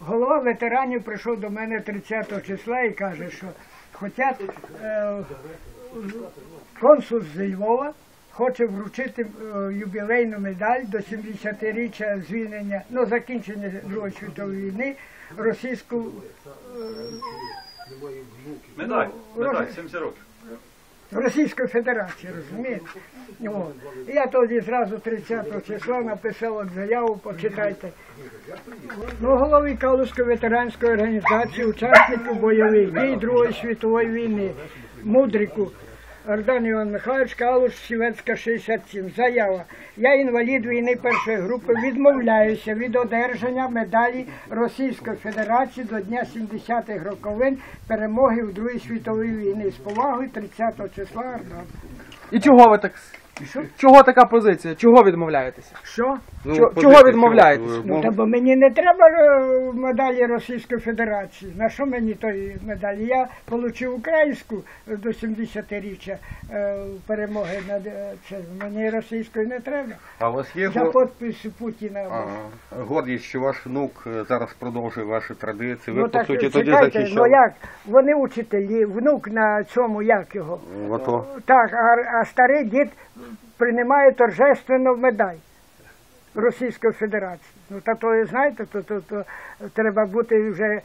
голова ветеранів прийшов до мене 30 числа і каже, що хотять е, консул з Львова хоче вручити е, юбілейну медаль до 70-річчя звільнення, ну, закінчення Другої світової війни російську Медаль, Ну, медаль, 70 років. Російської Федерації, розумієте? Я тоді зразу 30 числа написав заяву, почитайте. Ну, голові Калузької ветеранської організації, учасників бойових дій Другої світової війни, Мудрику, Ардан Іван Михайлович, Калуш, Сівецька, 67. Заява. Я інвалід війни першої групи, відмовляюся від одержання медалі Російської Федерації до Дня 70-х роковин перемоги в Другій світовій війні. З повагою 30 числа Ордан. І чого ви так? Чого така позиція? Чого відмовляєтеся? Що? Ну, Чо- чого відмовляєтесь? що, е, Ну, та бо мені не треба е, медалі Російської Федерації. На що мені той медалі? Я отримав українську е, до 70-річчя е, перемоги над е, це. Мені російської не треба. А у вас є За го- Путіна. а, гордість, що ваш внук е, зараз продовжує ваші традиції. Ви, ну по так суті, тоді чекайте, ну захищали. як? Вони учителі, внук на цьому як його? В АТО. Так, а, а старий дід приймає торжественно медаль Російської Федерації. Ну та то знаєте, то, то, то треба бути вже